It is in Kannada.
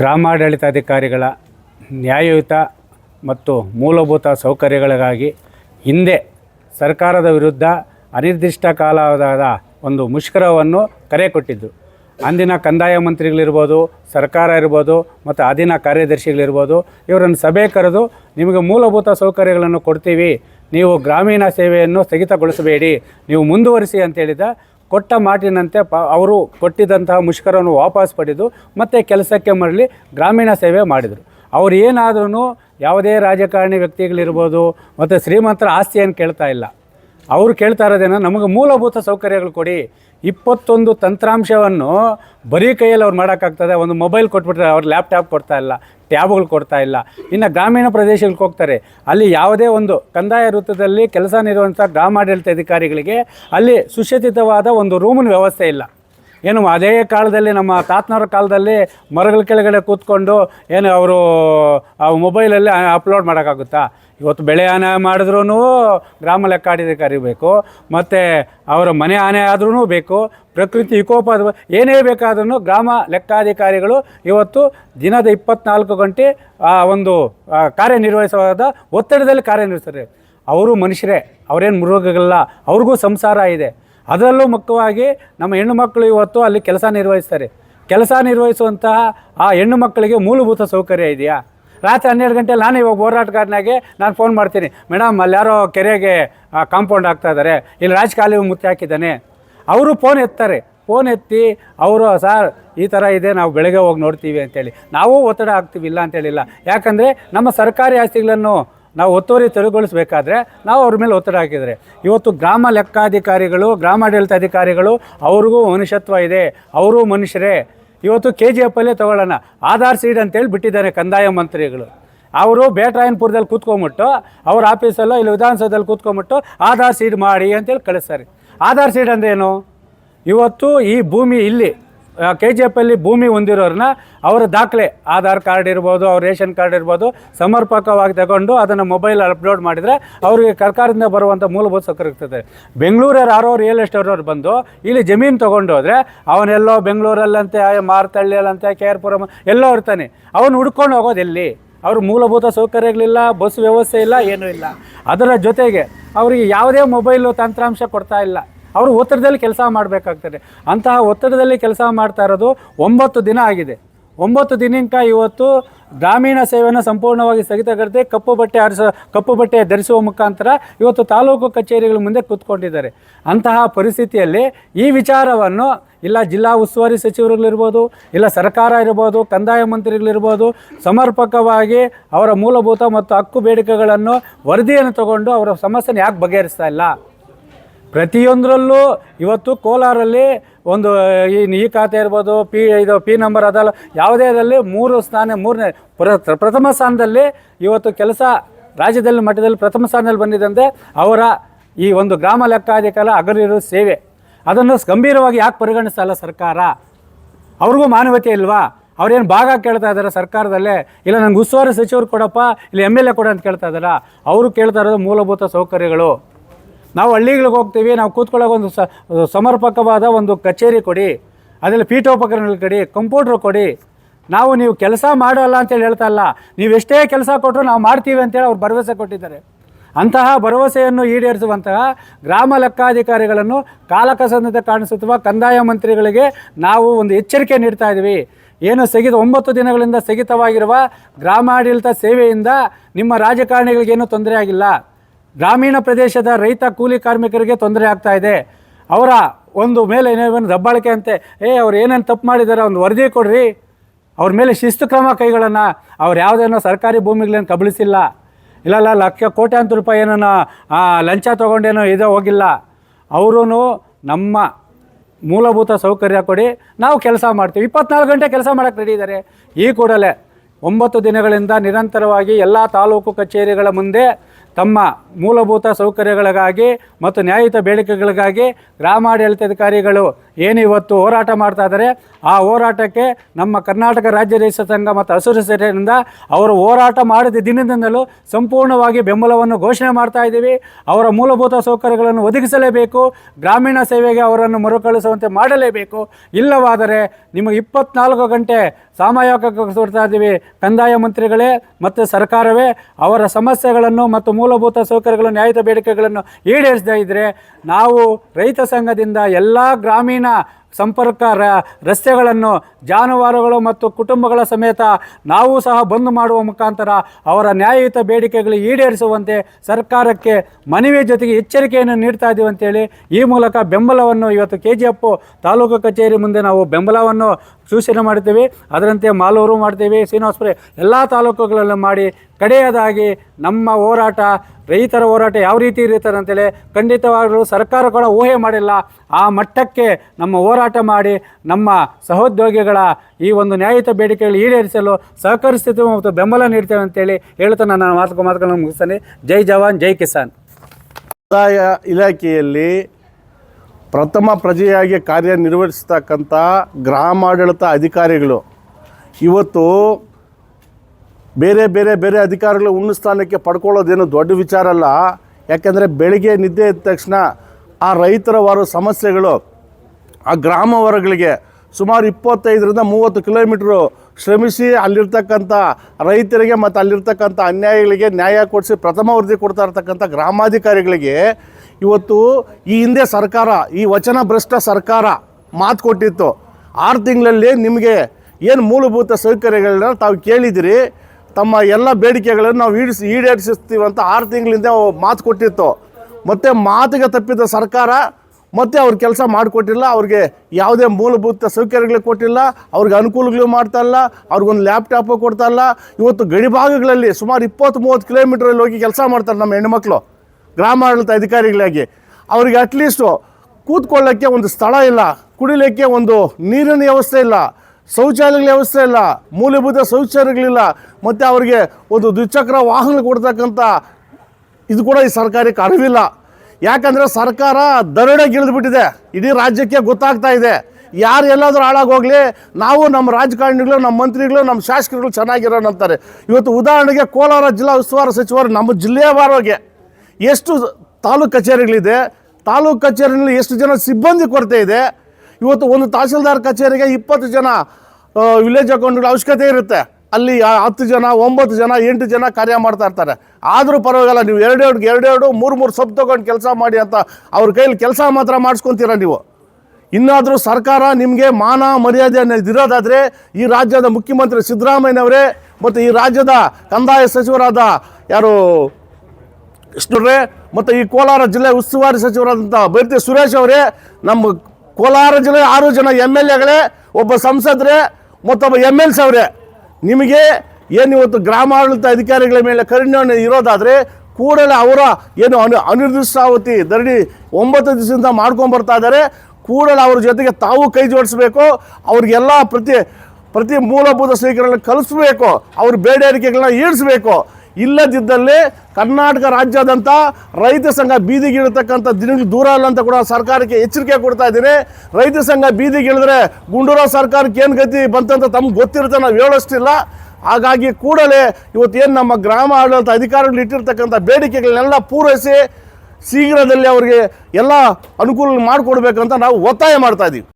ಗ್ರಾಮಾಡಳಿತಾಧಿಕಾರಿಗಳ ನ್ಯಾಯಯುತ ಮತ್ತು ಮೂಲಭೂತ ಸೌಕರ್ಯಗಳಿಗಾಗಿ ಹಿಂದೆ ಸರ್ಕಾರದ ವಿರುದ್ಧ ಅನಿರ್ದಿಷ್ಟ ಕಾಲದ ಒಂದು ಮುಷ್ಕರವನ್ನು ಕರೆ ಕೊಟ್ಟಿದ್ದು. ಅಂದಿನ ಕಂದಾಯ ಮಂತ್ರಿಗಳಿರ್ಬೋದು, ಸರ್ಕಾರ ಇರ್ಬೋದು ಮತ್ತು ಅಧೀನ ಕಾರ್ಯದರ್ಶಿಗಳಿರ್ಬೋದು, ಇವರನ್ನು ಸಭೆ ಕರೆದು ನಿಮಗೆ ಮೂಲಭೂತ ಸೌಕರ್ಯಗಳನ್ನು ಕೊಡ್ತೀವಿ, ನೀವು ಗ್ರಾಮೀಣ ಸೇವೆಯನ್ನು ಸ್ಥಗಿತಗೊಳಿಸಬೇಡಿ, ನೀವು ಮುಂದುವರಿಸಿ ಅಂತೇಳಿದ ಕೊಟ್ಟ ಮಾತಿನಂತೆ ಪ, ಅವರು ಕೊಟ್ಟಿದ್ದಂತಹ ಮುಷ್ಕರವನ್ನು ವಾಪಸ್ ಪಡೆದು ಮತ್ತೆ ಕೆಲಸಕ್ಕೆ ಮರಳಿ ಗ್ರಾಮೀಣ ಸೇವೆ ಮಾಡಿದರು. ಅವ್ರು ಏನಾದ್ರೂ ಯಾವುದೇ ರಾಜಕಾರಣಿ ವ್ಯಕ್ತಿಗಳಿರ್ಬೋದು, ಮತ್ತು ಶ್ರೀಮಂತರ ಆಸ್ತಿಯನ್ನು ಕೇಳ್ತಾ ಇಲ್ಲ. ಅವರು ಕೇಳ್ತಾ ಇರೋದೇನೋ, ನಮಗೆ ಮೂಲಭೂತ ಸೌಕರ್ಯಗಳು ಕೊಡಿ. ಇಪ್ಪತ್ತೊಂದು ತಂತ್ರಾಂಶವನ್ನು ಬರೀ ಕೈಯಲ್ಲಿ ಅವ್ರು ಮಾಡೋಕ್ಕಾಗ್ತದೆ. ಒಂದು ಮೊಬೈಲ್ ಕೊಟ್ಬಿಟ್ರೆ ಅವ್ರು ಲ್ಯಾಪ್ಟಾಪ್ ಕೊಡ್ತಾ ಇಲ್ಲ, ಟ್ಯಾಬ್ಗಳು ಕೊಡ್ತಾ ಇಲ್ಲ. ಇನ್ನು ಗ್ರಾಮೀಣ ಪ್ರದೇಶಗಳಿಗೆ ಹೋಗ್ತಾರೆ. ಅಲ್ಲಿ ಯಾವುದೇ ಒಂದು ಕಂದಾಯ ವೃತ್ತದಲ್ಲಿ ಕೆಲಸ ನೀಡುವಂಥ ಗ್ರಾಮಾಡಳಿತ ಅಧಿಕಾರಿಗಳಿಗೆ ಅಲ್ಲಿ ಸುಶಿಕ್ಷಿತವಾದ ಒಂದು ರೂಮಿನ ವ್ಯವಸ್ಥೆ ಇಲ್ಲ. ಏನು ಅದೇ ಕಾಲದಲ್ಲಿ, ನಮ್ಮ ತಾತನವ್ರ ಕಾಲದಲ್ಲಿ ಮರಗಳ ಕೆಳಗಡೆ ಕೂತ್ಕೊಂಡು ಏನು ಅವರು ಮೊಬೈಲಲ್ಲಿ ಅಪ್ಲೋಡ್ ಮಾಡೋಕ್ಕಾಗುತ್ತಾ? ಇವತ್ತು ಬೆಳೆ ಆನೆ ಮಾಡಿದ್ರೂ ಗ್ರಾಮ ಲೆಕ್ಕಾಧಿಕಾರಿ ಬೇಕು ಮತ್ತು ಅವರ ಮನೆ ಆನೆ ಆದ್ರೂ ಬೇಕು, ಪ್ರಕೃತಿ ವಿಕೋಪ ಏನೇ ಬೇಕಾದ್ರೂ ಗ್ರಾಮ ಲೆಕ್ಕಾಧಿಕಾರಿಗಳು ಇವತ್ತು ದಿನದ ಇಪ್ಪತ್ನಾಲ್ಕು ಗಂಟೆ ಆ ಒಂದು ಕಾರ್ಯನಿರ್ವಹಿಸುವಾದ ಒತ್ತಡದಲ್ಲಿ ಕಾರ್ಯನಿರ್ವಹಿಸ್ತಾರೆ. ಅವರು ಮನುಷ್ಯರೇ, ಅವರೇನು ಮೃಗಗಳಲ್ಲ ಅವ್ರಿಗೂ ಸಂಸಾರ ಇದೆ. ಅದರಲ್ಲೂ ಮುಖ್ಯವಾಗಿ ನಮ್ಮ ಹೆಣ್ಣು ಮಕ್ಕಳು ಇವತ್ತು ಅಲ್ಲಿ ಕೆಲಸ ನಿರ್ವಹಿಸ್ತಾರೆ. ಕೆಲಸ ನಿರ್ವಹಿಸುವಂತಹ ಆ ಹೆಣ್ಣು ಮಕ್ಕಳಿಗೆ ಮೂಲಭೂತ ಸೌಕರ್ಯ ಇದೆಯಾ? ರಾತ್ರಿ ಹನ್ನೆರಡು ಗಂಟೆ ನಾನು ಇವಾಗ ಹೋರಾಟಗಾರನಾಗೆ ನಾನು ಫೋನ್ ಮಾಡ್ತೀನಿ. ಮೇಡಮ್ ಅಲ್ಲಿ ಯಾರೋ ಕೆರೆಗೆ ಕಾಂಪೌಂಡ್ ಹಾಕ್ತಾ ಇದ್ದಾರೆ. ಇಲ್ಲಿ ರಾಜಕಾಲಿ ಮುತ್ತಿ ಹಾಕಿದ್ದಾನೆ. ಅವರು ಫೋನ್ ಎತ್ತಾರೆ. ಫೋನ್ ಎತ್ತಿ ಅವರು ಸರ್ ಈ ಥರ ಇದೆ, ನಾವು ಬೆಳಗ್ಗೆ ಹೋಗಿ ನೋಡ್ತೀವಿ ಅಂತೇಳಿ. ನಾವು ಒತ್ತಡ ಹಾಕ್ತೀವಿ, ಇಲ್ಲ ಅಂತೇಳಿಲ್ಲ ಯಾಕಂದರೆ ನಮ್ಮ ಸರ್ಕಾರಿ ಆಸ್ತಿಗಳನ್ನು ನಾವು ಒತ್ತುವರಿ ತೆರವುಗೊಳಿಸಬೇಕಾದ್ರೆ ನಾವು ಅವ್ರ ಮೇಲೆ ಒತ್ತಡ ಹಾಕಿದರೆ ಇವತ್ತು ಗ್ರಾಮ ಲೆಕ್ಕಾಧಿಕಾರಿಗಳು, ಗ್ರಾಮಾಡಳಿತ ಅಧಿಕಾರಿಗಳು, ಅವ್ರಿಗೂ ಮನುಷ್ಯತ್ವ ಇದೆ. ಅವರು ಮನುಷ್ಯರೇ. ಇವತ್ತು ಕೆ ಜಿ ಎಫಲ್ಲೇ ತೊಗೊಳ್ಳೋಣ. ಆಧಾರ್ ಸೀಡ್ ಅಂತೇಳಿ ಬಿಟ್ಟಿದ್ದಾರೆ ಕಂದಾಯ ಮಂತ್ರಿಗಳು. ಅವರು ಬೇಟರಾಯನಪುರದಲ್ಲಿ ಕೂತ್ಕೊಂಬಿಟ್ಟು, ಅವ್ರ ಆಫೀಸಲ್ಲೋ ಇಲ್ಲಿ ವಿಧಾನಸೌಧದಲ್ಲಿ ಕೂತ್ಕೊಂಬಿಟ್ಟು ಆಧಾರ್ ಸೀಡ್ ಮಾಡಿ ಅಂತೇಳಿ ಕಳಿಸ್ತಾರೆ. ಆಧಾರ್ ಸೀಡ್ ಅಂದ್ರೇನು? ಇವತ್ತು ಈ ಭೂಮಿ ಇಲ್ಲಿ ಕೆ ಜಿ ಅಲ್ಲಿ ಭೂಮಿ ಹೊಂದಿರೋರನ್ನ ಅವರ ದಾಖಲೆ, ಆಧಾರ್ ಕಾರ್ಡ್ ಇರ್ಬೋದು, ಅವ್ರ ರೇಷನ್ ಕಾರ್ಡ್ ಇರ್ಬೋದು, ಸಮರ್ಪಕವಾಗಿ ತಗೊಂಡು ಅದನ್ನು ಮೊಬೈಲ್ ಅಪ್ಲೋಡ್ ಮಾಡಿದರೆ ಅವರಿಗೆ ಸರ್ಕಾರದಿಂದ ಬರುವಂಥ ಮೂಲಭೂತ ಸೌಕರ್ಯ ಇರ್ತದೆ. ಬೆಂಗಳೂರಲ್ಲಿ ಯಾರೋ ರಿಯಲ್ ಎಸ್ಟೇಟ್ ಅವ್ರು ಬಂದು ಇಲ್ಲಿ ಜಮೀನು ತೊಗೊಂಡು ಹೋದರೆ ಅವನೆಲ್ಲೋ ಬೆಂಗಳೂರಲ್ಲಂತೆ ಮಾರ್ತಳ್ಳಿಯಲ್ಲಂತೆ, ಕೆ ಆರ್ ಪುರಂ, ಎಲ್ಲೋ ಇರ್ತಾನೆ. ಅವನು ಹುಡ್ಕೊಂಡು ಹೋಗೋದು ಎಲ್ಲಿ? ಅವ್ರ ಮೂಲಭೂತ ಸೌಕರ್ಯಗಳಿಲ್ಲ, ಬಸ್ ವ್ಯವಸ್ಥೆ ಇಲ್ಲ, ಏನೂ ಇಲ್ಲ. ಅದರ ಜೊತೆಗೆ ಅವರಿಗೆ ಯಾವುದೇ ಮೊಬೈಲು ತಂತ್ರಾಂಶ ಕೊಡ್ತಾ ಇಲ್ಲ. ಅವರು ಒತ್ತಡದಲ್ಲಿ ಕೆಲಸ ಮಾಡಬೇಕಾಗ್ತದೆ. ಅಂತಹ ಒತ್ತಡದಲ್ಲಿ ಕೆಲಸ ಮಾಡ್ತಾ ಇರೋದು ಒಂಬತ್ತು ದಿನ ಆಗಿದೆ. ಒಂಬತ್ತು ದಿನಕ್ಕ ಇವತ್ತು ಗ್ರಾಮೀಣ ಸೇವೆಯನ್ನು ಸಂಪೂರ್ಣವಾಗಿ ಸ್ಥಗಿತಗೊಳಿಸಿ ಕಪ್ಪು ಬಟ್ಟೆ ಹರಿಸ ಕಪ್ಪು ಬಟ್ಟೆ ಧರಿಸುವ ಮುಖಾಂತರ ಇವತ್ತು ತಾಲೂಕು ಕಚೇರಿಗಳ ಮುಂದೆ ಕೂತ್ಕೊಂಡಿದ್ದಾರೆ. ಅಂತಹ ಪರಿಸ್ಥಿತಿಯಲ್ಲಿ ಈ ವಿಚಾರವನ್ನು ಇಲ್ಲ ಜಿಲ್ಲಾ ಉಸ್ತುವಾರಿ ಸಚಿವರುಗಳಿರ್ಬೋದು, ಇಲ್ಲ ಸರ್ಕಾರ ಇರ್ಬೋದು, ಕಂದಾಯ ಮಂತ್ರಿಗಳಿರ್ಬೋದು, ಸಮರ್ಪಕವಾಗಿ ಅವರ ಮೂಲಭೂತ ಮತ್ತು ಹಕ್ಕು ಬೇಡಿಕೆಗಳನ್ನು ವರದಿಯನ್ನು ತಗೊಂಡು ಅವರ ಸಮಸ್ಯೆನ ಯಾಕೆ ಬಗೆಹರಿಸ್ತಾ ಇಲ್ಲ? ಪ್ರತಿಯೊಂದರಲ್ಲೂ ಇವತ್ತು ಕೋಲಾರಲ್ಲಿ ಒಂದು, ಈ ಈ ಖಾತೆ ಇರ್ಬೋದು, ಪಿ, ಇದು ಪಿ ನಂಬರ್ ಅದಲ್ಲ, ಯಾವುದೇ ಅದರಲ್ಲಿ ಮೂರು ಸ್ಥಾನ, ಮೂರನೇ, ಪ್ರ, ಪ್ರಥಮ ಸ್ಥಾನದಲ್ಲಿ ಇವತ್ತು ಕೆಲಸ ರಾಜ್ಯದಲ್ಲಿ ಮಟ್ಟದಲ್ಲಿ ಪ್ರಥಮ ಸ್ಥಾನದಲ್ಲಿ ಬಂದಿದ್ದಂತೆ ಅವರ ಈ ಒಂದು ಗ್ರಾಮ ಲೆಕ್ಕಾಧಿಕಾರ ಅಗಲಿರೋ ಸೇವೆ. ಅದನ್ನು ಗಂಭೀರವಾಗಿ ಯಾಕೆ ಪರಿಗಣಿಸಲ್ಲ ಸರ್ಕಾರ? ಅವ್ರಿಗೂ ಮಾನವತೆ ಇಲ್ವಾ? ಅವ್ರೇನು ಭಾಗ ಕೇಳ್ತಾ ಇದ್ದಾರೆ ಸರ್ಕಾರದಲ್ಲೇ? ಇಲ್ಲ ನನಗೆ ಉಸ್ತುವಾರಿ ಸಚಿವರು ಕೊಡಪ್ಪ, ಇಲ್ಲ ಎಂ ಎಲ್ ಎ ಕೊಡ ಅಂತ ಕೇಳ್ತಾ ಇದ್ದಾರಾ? ಅವರು ಕೇಳ್ತಾ ಇರೋದು ಮೂಲಭೂತ ಸೌಕರ್ಯಗಳು. ನಾವು ಹಳ್ಳಿಗಳಿಗೆ ಹೋಗ್ತೀವಿ, ನಾವು ಕೂತ್ಕೊಳ್ಳೋಕೆ ಒಂದು ಸಮರ್ಪಕವಾದ ಒಂದು ಕಚೇರಿ ಕೊಡಿ, ಅದರಲ್ಲಿ ಪೀಠೋಪಕರಣಗಳು ಕೊಡಿ ಕಂಪ್ಯೂಟ್ರ್ ಕೊಡಿ. ನಾವು ನೀವು ಕೆಲಸ ಮಾಡೋಲ್ಲ ಅಂತೇಳಿ ಹೇಳ್ತಾ ಇಲ್ಲ. ನೀವು ಎಷ್ಟೇ ಕೆಲಸ ಕೊಟ್ಟರು ನಾವು ಮಾಡ್ತೀವಿ ಅಂತೇಳಿ ಅವ್ರು ಭರವಸೆ ಕೊಟ್ಟಿದ್ದಾರೆ. ಅಂತಹ ಭರವಸೆಯನ್ನು ಈಡೇರಿಸುವಂತಹ ಗ್ರಾಮ ಲೆಕ್ಕಾಧಿಕಾರಿಗಳನ್ನು ಕಾಲಕಸಂದತೆ ಕಾಣಿಸುತ್ತಿರುವ ಕಂದಾಯ ಮಂತ್ರಿಗಳಿಗೆ ನಾವು ಒಂದು ಎಚ್ಚರಿಕೆ ನೀಡ್ತಾ ಇದ್ದೀವಿ. ಏನು ಸ್ಥಗಿತ ಒಂಬತ್ತು ದಿನಗಳಿಂದ ಸ್ಥಗಿತವಾಗಿರುವ ಗ್ರಾಮಾಡಳಿತ ಸೇವೆಯಿಂದ ನಿಮ್ಮ ರಾಜಕಾರಣಿಗಳಿಗೇನು ತೊಂದರೆ ಆಗಿಲ್ಲ. ಗ್ರಾಮೀಣ ಪ್ರದೇಶದ ರೈತ ಕೂಲಿ ಕಾರ್ಮಿಕರಿಗೆ ತೊಂದರೆ ಆಗ್ತಾ ಇದೆ. ಅವರ ಒಂದು ಮೇಲೆ ಏನೇನು ದಬ್ಬಾಳಿಕೆ ಅಂತೆ, ಏ, ಅವ್ರು ಏನೇನು ತಪ್ಪು ಮಾಡಿದ್ದಾರೆ ಒಂದು ವರದಿ ಕೊಡ್ರಿ. ಅವ್ರ ಮೇಲೆ ಶಿಸ್ತು ಕ್ರಮ ಕೈಗಳನ್ನು ಅವ್ರು ಯಾವುದೇನೋ ಸರ್ಕಾರಿ ಭೂಮಿಗಳೇನು ಕಬಳಿಸಿಲ್ಲ. ಇಲ್ಲಲ್ಲ ಇಲ್ಲ, ಲಕ್ಷ, ಕೋಟ್ಯಾಂತರ ರೂಪಾಯಿ ಏನೋ ಲಂಚ ತೊಗೊಂಡೇನೋ ಇದೇ ಹೋಗಿಲ್ಲ. ಅವರೂ ನಮ್ಮ ಮೂಲಭೂತ ಸೌಕರ್ಯ ಕೊಡಿ. ನಾವು ಕೆಲಸ ಮಾಡ್ತೀವಿ. ಇಪ್ಪತ್ನಾಲ್ಕು ಗಂಟೆ ಕೆಲಸ ಮಾಡೋಕ್ಕೆ ರೆಡಿ ಇದ್ದಾರೆ ಈ ಕೂಡಲೇ ಒಂಬತ್ತು ದಿನಗಳಿಂದ ನಿರಂತರವಾಗಿ ಎಲ್ಲ ತಾಲೂಕು ಕಚೇರಿಗಳ ಮುಂದೆ ತಮ್ಮ ಮೂಲಭೂತ ಸೌಕರ್ಯಗಳಿಗಾಗಿ ಮತ್ತು ನ್ಯಾಯಯುತ ಬೇಡಿಕೆಗಳಿಗಾಗಿ ಗ್ರಾಮಾಡಳಿತಾಧಿಕಾರಿಗಳು ಏನು ಇವತ್ತು ಹೋರಾಟ ಮಾಡ್ತಾ ಇದ್ದಾರೆ, ಆ ಹೋರಾಟಕ್ಕೆ ನಮ್ಮ ಕರ್ನಾಟಕ ರಾಜ್ಯ ರೈತ ಸಂಘ ಮತ್ತು ಹಸಿರು ಅವರು ಹೋರಾಟ ಮಾಡಿದ ದಿನದಿಂದಲೂ ಸಂಪೂರ್ಣವಾಗಿ ಬೆಂಬಲವನ್ನು ಘೋಷಣೆ ಮಾಡ್ತಾ ಇದ್ದೀವಿ. ಅವರ ಮೂಲಭೂತ ಸೌಕರ್ಯಗಳನ್ನು ಒದಗಿಸಲೇಬೇಕು. ಗ್ರಾಮೀಣ ಸೇವೆಗೆ ಅವರನ್ನು ಮರುಕಳಿಸುವಂತೆ ಮಾಡಲೇಬೇಕು. ಇಲ್ಲವಾದರೆ ನಿಮಗೆ ಇಪ್ಪತ್ನಾಲ್ಕು ಗಂಟೆ ಸಾಮಯಕ ಕೊಡ್ತಾ ಇದ್ದೀವಿ. ಕಂದಾಯ ಮಂತ್ರಿಗಳೇ ಮತ್ತು ಸರ್ಕಾರವೇ ಅವರ ಸಮಸ್ಯೆಗಳನ್ನು ಮತ್ತು ಮೂಲಭೂತ ಸೌಕರ್ಯಗಳು ನ್ಯಾಯಿತ ಬೇಡಿಕೆಗಳನ್ನು ಈಡೇರಿಸದೇ ಇದ್ದರೆ ನಾವು ರೈತ ಸಂಘದಿಂದ ಎಲ್ಲ ಗ್ರಾಮೀಣ ಸಂಪರ್ಕ ರ, ರಸ್ತೆಗಳನ್ನು ಜಾನುವಾರುಗಳು ಮತ್ತು ಕುಟುಂಬಗಳ ಸಮೇತ ನಾವು ಸಹ ಬಂದ್ ಮಾಡುವ ಮುಖಾಂತರ ಅವರ ನ್ಯಾಯಯುತ ಬೇಡಿಕೆಗಳು ಈಡೇರಿಸುವಂತೆ ಸರ್ಕಾರಕ್ಕೆ ಮನವಿ ಜೊತೆಗೆ ಎಚ್ಚರಿಕೆಯನ್ನು ನೀಡ್ತಾ ಇದ್ದೀವಿ ಅಂತೇಳಿ ಈ ಮೂಲಕ ಬೆಂಬಲವನ್ನು ಇವತ್ತು ಕೆ ಜಿ ಎಫ್ ತಾಲೂಕು ಕಚೇರಿ ಮುಂದೆ ನಾವು ಬೆಂಬಲವನ್ನು ಸೂಚನೆ ಮಾಡ್ತೀವಿ. ಅದರಂತೆ ಮಾಲೂರು ಮಾಡ್ತೀವಿ. ಶ್ರೀನಿವಾಸಪುರ ಎಲ್ಲ ತಾಲೂಕುಗಳಲ್ಲೂ ಮಾಡಿ ಕಡೆಯದಾಗಿ ನಮ್ಮ ಹೋರಾಟ ರೈತರ ಹೋರಾಟ ಯಾವ ರೀತಿ ಇರುತ್ತದೆ ಅಂತೇಳಿ ಖಂಡಿತವಾಗಲೂ ಸರ್ಕಾರ ಕೂಡ ಊಹೆ ಮಾಡಿಲ್ಲ. ಆ ಮಟ್ಟಕ್ಕೆ ನಮ್ಮ ಹೋರಾಟ ಮಾಡಿ ನಮ್ಮ ಸಹೋದ್ಯೋಗಿಗಳ ಈ ಒಂದು ನ್ಯಾಯಯುತ ಬೇಡಿಕೆಗಳು ಈಡೇರಿಸಲು ಸಹಕರಿಸ್ತೀವಿ ಮತ್ತು ಬೆಂಬಲ ನೀಡ್ತೇವೆ ಅಂತೇಳಿ ಹೇಳ್ತಾ ನಾನು ಮಾತುಕ ಮಾತುಗಳನ್ನು ಮುಗಿಸ್ತೇನೆ. ಜೈ ಜವಾನ್, ಜೈ ಕಿಸಾನ್. ಕಂದಾಯ ಇಲಾಖೆಯಲ್ಲಿ ಪ್ರಥಮ ಪ್ರಜೆಯಾಗಿ ಕಾರ್ಯನಿರ್ವಹಿಸ್ತಕ್ಕಂಥ ಗ್ರಾಮಾಡಳಿತ ಅಧಿಕಾರಿಗಳು ಇವತ್ತು ಬೇರೆ ಬೇರೆ ಬೇರೆ ಅಧಿಕಾರಿಗಳು ಉನ್ನತ ಸ್ಥಾನಕ್ಕೆ ಪಡ್ಕೊಳ್ಳೋದೇನು ದೊಡ್ಡ ವಿಚಾರ ಅಲ್ಲ. ಯಾಕೆಂದರೆ ಬೆಳಿಗ್ಗೆ ನಿದ್ದೆ ಎದ್ದ ತಕ್ಷಣ ಆ ರೈತರ ವಾರು ಸಮಸ್ಯೆಗಳು ಆ ಗ್ರಾಮ ಸುಮಾರು ಇಪ್ಪತ್ತೈದರಿಂದ ಮೂವತ್ತು ಕಿಲೋಮೀಟ್ರು ಶ್ರಮಿಸಿ ಅಲ್ಲಿರ್ತಕ್ಕಂಥ ರೈತರಿಗೆ ಮತ್ತು ಅಲ್ಲಿರ್ತಕ್ಕಂಥ ಅನ್ಯಾಯಗಳಿಗೆ ನ್ಯಾಯ ಕೊಡಿಸಿ ಪ್ರಥಮ ವರದಿ ಕೊಡ್ತಾ ಇರ್ತಕ್ಕಂಥ ಗ್ರಾಮಾಧಿಕಾರಿಗಳಿಗೆ ಇವತ್ತು ಈ ಹಿಂದೆ ಸರ್ಕಾರ, ಈ ವಚನ ಭ್ರಷ್ಟ ಸರ್ಕಾರ ಮಾತು ಕೊಟ್ಟಿತ್ತು. ಆರು ತಿಂಗಳಲ್ಲಿ ನಿಮಗೆ ಏನು ಮೂಲಭೂತ ಸೌಕರ್ಯಗಳನ್ನ ತಾವು ಕೇಳಿದಿರಿ. ತಮ್ಮ ಎಲ್ಲ ಬೇಡಿಕೆಗಳನ್ನು ನಾವು ಈಡಿಸಿ ಈಡೇರಿಸ್ತೀವಿ ಅಂತ ಆರು ತಿಂಗಳಿಂದ ಮಾತು ಕೊಟ್ಟಿತ್ತು. ಮತ್ತು ಮಾತಿಗೆ ತಪ್ಪಿದ ಸರ್ಕಾರ ಮತ್ತೆ ಅವ್ರ ಕೆಲಸ ಮಾಡಿಕೊಟ್ಟಿಲ್ಲ, ಅವ್ರಿಗೆ ಯಾವುದೇ ಮೂಲಭೂತ ಸೌಕರ್ಯಗಳು ಕೊಟ್ಟಿಲ್ಲ, ಅವ್ರಿಗೆ ಅನುಕೂಲಗಳು ಮಾಡ್ತಾ ಇಲ್ಲ, ಅವ್ರಿಗೊಂದು ಲ್ಯಾಪ್ಟಾಪು ಕೊಡ್ತಾ ಇಲ್ಲ. ಇವತ್ತು ಗಡಿ ಭಾಗಗಳಲ್ಲಿ ಸುಮಾರು ಇಪ್ಪತ್ತು ಮೂವತ್ತು ಕಿಲೋಮೀಟ್ರಲ್ಲಿ ಹೋಗಿ ಕೆಲಸ ಮಾಡ್ತಾರೆ ನಮ್ಮ ಹೆಣ್ಮಕ್ಳು ಗ್ರಾಮಾಡಳಿತ ಅಧಿಕಾರಿಗಳಾಗಿ. ಅವರಿಗೆ ಅಟ್ಲೀಸ್ಟು ಕೂತ್ಕೊಳ್ಳೋಕ್ಕೆ ಒಂದು ಸ್ಥಳ ಇಲ್ಲ, ಕುಡಿಲಿಕ್ಕೆ ಒಂದು ನೀರಿನ ವ್ಯವಸ್ಥೆ ಇಲ್ಲ. ಶೌಚಾಲಯಗಳ ವ್ಯವಸ್ಥೆ ಇಲ್ಲ, ಮೂಲಭೂತ ಶೌಚಾಲಯಗಳಿಲ್ಲ, ಮತ್ತು ಅವರಿಗೆ ಒಂದು ದ್ವಿಚಕ್ರ ವಾಹನ ಕೊಡ್ತಕ್ಕಂಥ ಇದು ಕೂಡ ಈ ಸರ್ಕಾರಕ್ಕೆ ಅರಿವಿಲ್ಲ. ಯಾಕಂದರೆ ಸರ್ಕಾರ ದರೋಡೆಗಿಳಿದ್ಬಿಟ್ಟಿದೆ ಇಡೀ ರಾಜ್ಯಕ್ಕೆ ಗೊತ್ತಾಗ್ತಾ ಇದೆ. ಯಾರು ಎಲ್ಲಾದರೂ ಹಾಳಾಗೋಗ್ಲಿ, ನಾವು ನಮ್ಮ ರಾಜಕಾರಣಿಗಳು, ನಮ್ಮ ಮಂತ್ರಿಗಳು, ನಮ್ಮ ಶಾಸಕರುಗಳು ಚೆನ್ನಾಗಿರೋಣ ಅಂತಾರೆ. ಇವತ್ತು ಉದಾಹರಣೆಗೆ ಕೋಲಾರ ಜಿಲ್ಲಾ ಉಸ್ತುವಾರಿ ಸಚಿವರು ನಮ್ಮ ಜಿಲ್ಲೆಯ ಬಾರೋಗೆ ಎಷ್ಟು ತಾಲೂಕು ಕಚೇರಿಗಳಿದೆ, ತಾಲೂಕು ಕಚೇರಿಯಲ್ಲಿ ಎಷ್ಟು ಜನ ಸಿಬ್ಬಂದಿ ಕೊರತೆ ಇದೆ ಇವತ್ತು ಒಂದು ತಹಸೀಲ್ದಾರ್ ಕಚೇರಿಗೆ ಇಪ್ಪತ್ತು ಜನ ವಿಲೇಜ್ ಅಕೌಂಟ್ಗಳ ಅವಶ್ಯಕತೆ ಇರುತ್ತೆ. ಅಲ್ಲಿ ಹತ್ತು ಜನ, ಒಂಬತ್ತು ಜನ, ಎಂಟು ಜನ ಕಾರ್ಯ ಮಾಡ್ತಾ ಇರ್ತಾರೆ. ಆದರೂ ಪರವಾಗಿಲ್ಲ, ನೀವು ಎರಡೆರಡು ಎರಡೆರಡು ಮೂರು ಮೂರು ಸಬ್ ತೊಗೊಂಡು ಕೆಲಸ ಮಾಡಿ ಅಂತ ಅವ್ರ ಕೈಲಿ ಕೆಲಸ ಮಾತ್ರ ಮಾಡಿಸ್ಕೊತೀರ ನೀವು? ಇನ್ನಾದರೂ ಸರ್ಕಾರ ನಿಮಗೆ ಮಾನ ಮರ್ಯಾದೆ ಅನ್ನೋದು ಇರೋದಾದರೆ ಈ ರಾಜ್ಯದ ಮುಖ್ಯಮಂತ್ರಿ ಸಿದ್ದರಾಮಯ್ಯನವರೇ ಮತ್ತು ಈ ರಾಜ್ಯದ ಕಂದಾಯ ಸಚಿವರಾದ ಯಾರು ಕೃಷ್ಣರೇ ಮತ್ತು ಈ ಕೋಲಾರ ಜಿಲ್ಲೆ ಉಸ್ತುವಾರಿ ಸಚಿವರಾದಂಥ ಬೈರ್ತಿ ಸುರೇಶ್ ಅವರೇ ನಮ್ಮ ಕೋಲಾರ ಜಿಲ್ಲೆ ಆರು ಜನ ಎಂ ಎಲ್ ಎಗಳೇ, ಒಬ್ಬ ಸಂಸದರೇ, ಮತ್ತೊಬ್ಬ ಎಂ ಎಲ್ ಸಿ ಅವರೇ. ನಿಮಗೆ ಏನು ಇವತ್ತು ಗ್ರಾಮಾಡಳಿತ ಅಧಿಕಾರಿಗಳ ಮೇಲೆ ಕರುಣೆ ಇರೋದಾದರೆ ಕೂಡಲೇ ಅವರ ಏನು ಅನು ಅನಿರ್ದಿಷ್ಟಾವತಿ ಧರಣಿ ಒಂಬತ್ತು ದಿವಸದಿಂದ ಮಾಡ್ಕೊಂಬರ್ತಾ ಇದ್ದಾರೆ. ಕೂಡಲೇ ಅವ್ರ ಜೊತೆಗೆ ತಾವು ಕೈ ಜೋಡಿಸ್ಬೇಕು. ಅವ್ರಿಗೆಲ್ಲ ಪ್ರತಿ ಪ್ರತಿ ಮೂಲಭೂತ ಸ್ವೀಕರಣ ಕಲಿಸ್ಬೇಕು. ಅವ್ರ ಬೇಡಿಕೆಗಳನ್ನ ಈಡಿಸ್ಬೇಕು ಇಲ್ಲದಿದ್ದಲ್ಲಿ ಕರ್ನಾಟಕ ರಾಜ್ಯಾದ್ಯಂತ ರೈತ ಸಂಘ ಬೀದಿಗಿಳತಕ್ಕಂಥ ದಿನಗಳು ದೂರ ಅಲ್ಲ ಅಂತ ಕೂಡ ಸರ್ಕಾರಕ್ಕೆ ಎಚ್ಚರಿಕೆ ಕೊಡ್ತಾ ಇದ್ದೀನಿ. ರೈತ ಸಂಘ ಬೀದಿಗಿಳಿದ್ರೆ ಗುಂಡೂರಾವ್ ಸರ್ಕಾರಕ್ಕೆ ಏನು ಗತಿ ಬಂತಂತ ತಮ್ಗೆ ಗೊತ್ತಿರುತ್ತೆ, ನಾವು ಹೇಳೋಷ್ಟಿಲ್ಲ. ಹಾಗಾಗಿ ಕೂಡಲೇ ಇವತ್ತೇನು ನಮ್ಮ ಗ್ರಾಮ ಆಡಳಿತ ಅಧಿಕಾರಿಗಳು ಇಟ್ಟಿರ್ತಕ್ಕಂಥ ಬೇಡಿಕೆಗಳನ್ನೆಲ್ಲ ಪೂರೈಸಿ ಶೀಘ್ರದಲ್ಲಿ ಅವರಿಗೆ ಎಲ್ಲ ಅನುಕೂಲ ಮಾಡಿಕೊಡ್ಬೇಕಂತ ನಾವು ಒತ್ತಾಯ ಮಾಡ್ತಾ ಇದ್ದೀವಿ.